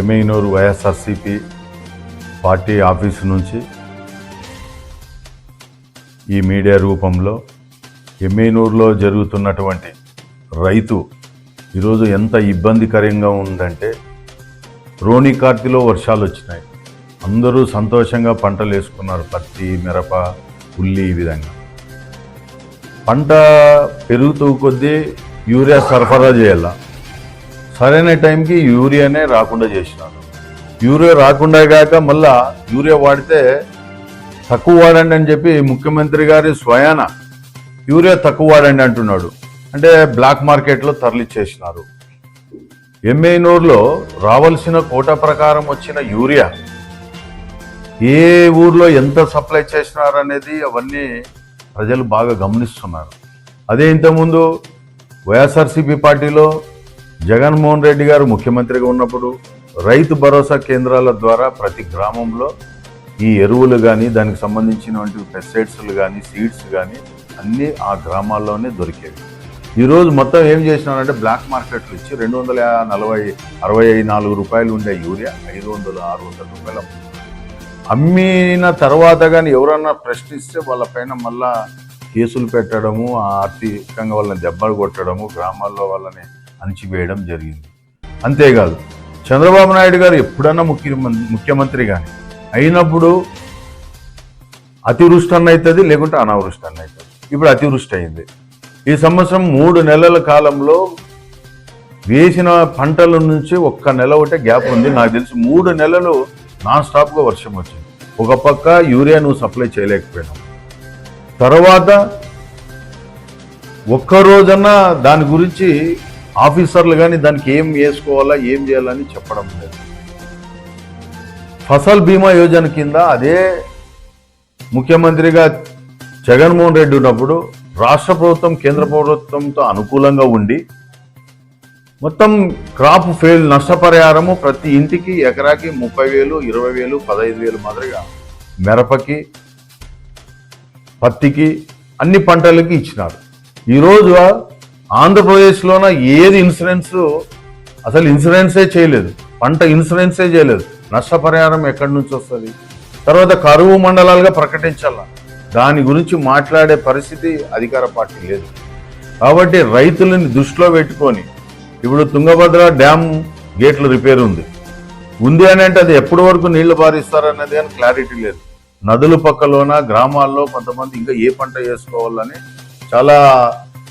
ఎమ్మెయినూరు YSRCP party office నుంచి ఈ media రూపంలో ఎమ్మెయినూరులో జరుగుతున్నటువంటి రైతు ఈరోజు ఎంత ఇబ్బందికరంగా ఉందంటే రోణి కార్తిలో వర్షాలు వచ్చినాయి. అందరూ సంతోషంగా పంటలు వేసుకున్నారు పత్తి మిరప ఉల్లి ఈ విధంగా. పంట పెరుగుతూ కొద్దీ యూరియా సరఫరా చేయాల? సరైన టైంకి యూరియానే రాకుండా చేసినారు. యూరియా రాకుండా కాక మళ్ళా యూరియా వాడితే తక్కువ వాడండి అని చెప్పి ముఖ్యమంత్రి గారి స్వయాన యూరియా తక్కువ వాడండి అంటున్నాడు. అంటే బ్లాక్ మార్కెట్లో తరలిచ్చేసినారు. ఎంఏనూరులో రావాల్సిన కోట ప్రకారం వచ్చిన యూరియా ఏ ఊర్లో ఎంత సప్లై చేసినారు అనేది అవన్నీ ప్రజలు బాగా గమనిస్తున్నారు. అదే ఇంతకుముందు వైఎస్ఆర్సీపీ పార్టీలో జగన్మోహన్ రెడ్డి గారు ముఖ్యమంత్రిగా ఉన్నప్పుడు రైతు భరోసా కేంద్రాల ద్వారా ప్రతి గ్రామంలో ఈ ఎరువులు కానీ దానికి సంబంధించినటువంటి పెస్టిసైడ్స్లు కానీ సీడ్స్ కానీ అన్నీ ఆ గ్రామాల్లోనే దొరికేవి. ఈరోజు మొత్తం ఏం చేసినారంటే బ్లాక్ మార్కెట్లు ఇచ్చి రెండు వందల నలభై అరవై నాలుగు రూపాయలు ఉండే యూరియా ఐదు వందల ఆరు వందల రూపాయలు అమ్మిన తర్వాత కానీ ఎవరన్నా ప్రశ్నిస్తే వాళ్ళపైన మళ్ళా కేసులు పెట్టడము ఆర్థికంగా వాళ్ళని దెబ్బలు కొట్టడము గ్రామాల్లో వాళ్ళని అణిచివేయడం జరిగింది. అంతేకాదు చంద్రబాబు నాయుడు గారు ఎప్పుడన్నా ముఖ్య ముఖ్యమంత్రి కానీ అయినప్పుడు అతివృష్టి అన్న అవుతుంది లేకుంటే అనావృష్టి అన్న అవుతుంది ఇప్పుడు అతివృష్టి అయింది. ఈ సంవత్సరం మూడు నెలల కాలంలో వేసిన పంటల నుంచి ఒక్క నెల ఒకటే గ్యాప్ ఉంది. నాకు తెలిసి మూడు నెలలు నాన్ స్టాప్గా వర్షం వచ్చింది. ఒక పక్క యూరియా నువ్వు సప్లై చేయలేకపోయినావు. తర్వాత ఒక్క రోజన్నా దాని గురించి ఆఫీసర్లు కానీ దానికి ఏం వేసుకోవాలా ఏం చేయాలని చెప్పడం లేదు. ఫసల్ బీమా యోజన కింద అదే ముఖ్యమంత్రిగా జగన్మోహన్ రెడ్డి ఉన్నప్పుడు రాష్ట్ర ప్రభుత్వం కేంద్ర ప్రభుత్వంతో అనుకూలంగా ఉండి మొత్తం క్రాప్ ఫెయిల్ నష్టపరిహారము ప్రతి ఇంటికి ఎకరాకి ముప్పై వేలు ఇరవై వేలు పదహైదు వేలు మాదిరిగా మిరపకి పత్తికి అన్ని పంటలకి ఇచ్చినారు. ఈరోజు ఆంధ్రప్రదేశ్లోన ఏది ఇన్సూరెన్స్ అసలు ఇన్సూరెన్సే చేయలేదు. పంట ఇన్సూరెన్సే చేయలేదు. నష్టపరిహారం ఎక్కడి నుంచి వస్తుంది? తర్వాత కరువు మండలాలుగా ప్రకటించాల. దాని గురించి మాట్లాడే పరిస్థితి అధికార పార్టీ లేదు. కాబట్టి రైతులని దృష్టిలో పెట్టుకొని ఇప్పుడు తుంగభద్ర డ్యామ్ గేట్లు రిపేర్ ఉంది. ఉంది అని అంటే అది ఎప్పటి వరకు నీళ్ళు పారిస్తారనేది అని క్లారిటీ లేదు. నదుల పక్కలోన గ్రామాల్లో కొంతమంది ఇంకా ఏ పంట వేసుకోవాలని చాలా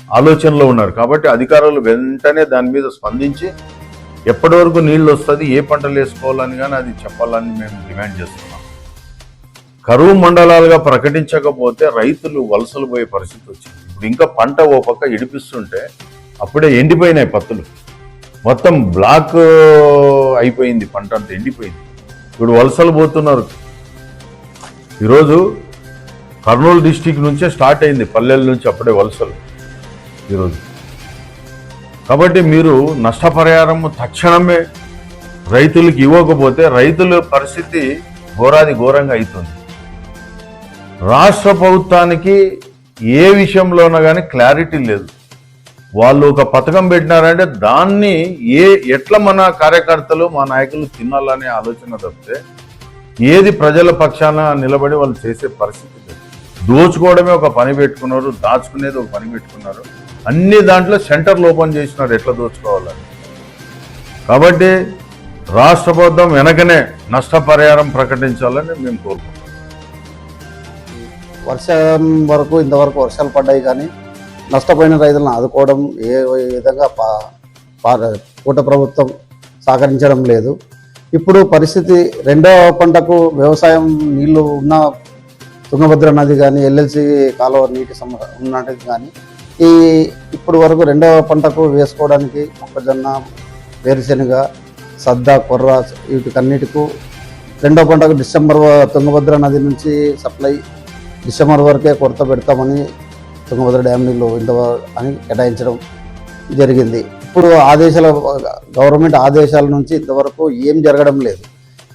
ఆలోచనలో ఉన్నారు. కాబట్టి అధికారులు వెంటనే దాని మీద స్పందించి ఎప్పటి వరకు నీళ్ళు వస్తుంది ఏ పంటలు వేసుకోవాలని కానీ అది చెప్పాలని మేము డిమాండ్ చేస్తున్నాం. కరువు మండలాలుగా ప్రకటించకపోతే రైతులు వలసలు పోయే పరిస్థితి వచ్చింది. ఇప్పుడు ఇంకా పంట ఓ పక్క ఇడిపిస్తుంటే అప్పుడే ఎండిపోయినాయి పత్తులు. మొత్తం బ్లాక్ అయిపోయింది పంట అంతా ఎండిపోయింది. ఇప్పుడు వలసలు పోతున్నారు. ఈరోజు కర్నూలు డిస్టిక్ నుంచే స్టార్ట్ అయింది పల్లెల నుంచి అప్పుడే వలసలు. ఈరోజు. కాబట్టి మీరు నష్టపరిహారం తక్షణమే రైతులకు ఇవ్వకపోతే రైతుల పరిస్థితి ఘోరాది ఘోరంగా అవుతుంది. రాష్ట్ర ప్రభుత్వానికి ఏ విషయంలోనూ కానీ క్లారిటీ లేదు. వాళ్ళు ఒక పథకం పెట్టినారంటే దాన్ని ఏ ఎట్లా మన కార్యకర్తలు మా నాయకులు తినాలనే ఆలోచన తప్పితే ఏది ప్రజల పక్షాన నిలబడి వాళ్ళు చేసే పరిస్థితి లేదు. దోచుకోవడమే ఒక పని పెట్టుకున్నారు దాచుకునేది ఒక పని పెట్టుకున్నారు. అన్ని దాంట్లో సెంటర్లు ఓపెన్ చేసినారు ఎట్లా దోచుకోవాలని. కాబట్టి రాష్ట్ర ప్రభుత్వం వెనకనే నష్టపరిహారం ప్రకటించాలని మేము కోరుకుంటున్నాం. వర్షం వరకు ఇంతవరకు వర్షాలు పడ్డాయి కానీ నష్టపోయిన రైతులను ఆదుకోవడం ఏ విధంగా పా పా- కూట ప్రభుత్వం సహకరించడం లేదు. ఇప్పుడు పరిస్థితి రెండో పంటకు వ్యవసాయం నీళ్ళు ఉన్న తుంగభద్ర నది కానీ ఎల్ఎల్సి కాలువ నీటి సమ ఉన్నది కానీ ఈ ఇప్పుడు వరకు రెండవ పంటకు వేసుకోవడానికి మొక్కజొన్న వేరుశెనగ సద్ద కొర్ర వీటికన్నిటికు రెండవ పంటకు డిసెంబర్ తుంగభద్ర నది నుంచి సప్లై డిసెంబర్ వరకే కొరత పెడతామని తుంగభద్ర డ్యామ్ నీళ్ళు ఇంత అని కేటాయించడం జరిగింది. ఇప్పుడు ఆదేశాల గవర్నమెంట్ ఆదేశాల నుంచి ఇంతవరకు ఏం జరగడం లేదు.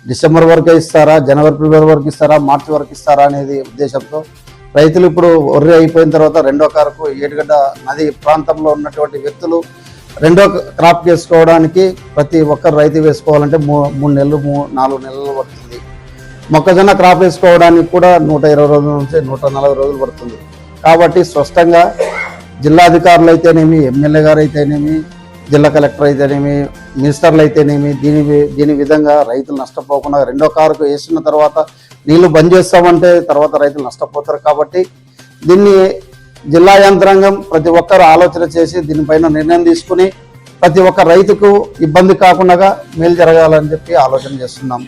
డిసెంబర్ వరకే ఇస్తారా జనవరి ఫిబ్రవరి వరకు ఇస్తారా మార్చి వరకు ఇస్తారా అనేది ఉద్దేశంతో రైతులు ఇప్పుడు ఒర్రి అయిపోయిన తర్వాత రెండో కారకు ఏడుగడ్డ నది ప్రాంతంలో ఉన్నటువంటి వ్యక్తులు రెండో క్రాప్ వేసుకోవడానికి ప్రతి ఒక్కరు రైతు వేసుకోవాలంటే మూ మూడు నెలలు మూ నాలుగు నెలలు పడుతుంది. మొక్కజొన్న క్రాప్ వేసుకోవడానికి కూడా నూట ఇరవై రోజుల నుంచి నూట నలభై రోజులు పడుతుంది. కాబట్టి స్పష్టంగా జిల్లాధికారులు అయితేనేమి ఎమ్మెల్యే గారు అయితేనేమి జిల్లా కలెక్టర్ అయితేనేమి మినిస్టర్లు అయితేనేమి దీని దీని విధంగా రైతులు నష్టపోకుండా రెండో కారుకు వేసిన తర్వాత నీళ్ళు బంద్ చేస్తామంటే తర్వాత రైతులు నష్టపోతారు కాబట్టి దీన్ని జిల్లా యంత్రాంగం ప్రతి ఒక్కరు ఆలోచన చేసి దీనిపైన నిర్ణయం తీసుకుని ప్రతి ఒక్క రైతుకు ఇబ్బంది కాకుండా మేలు జరగాలని చెప్పి ఆలోచన చేస్తున్నాం.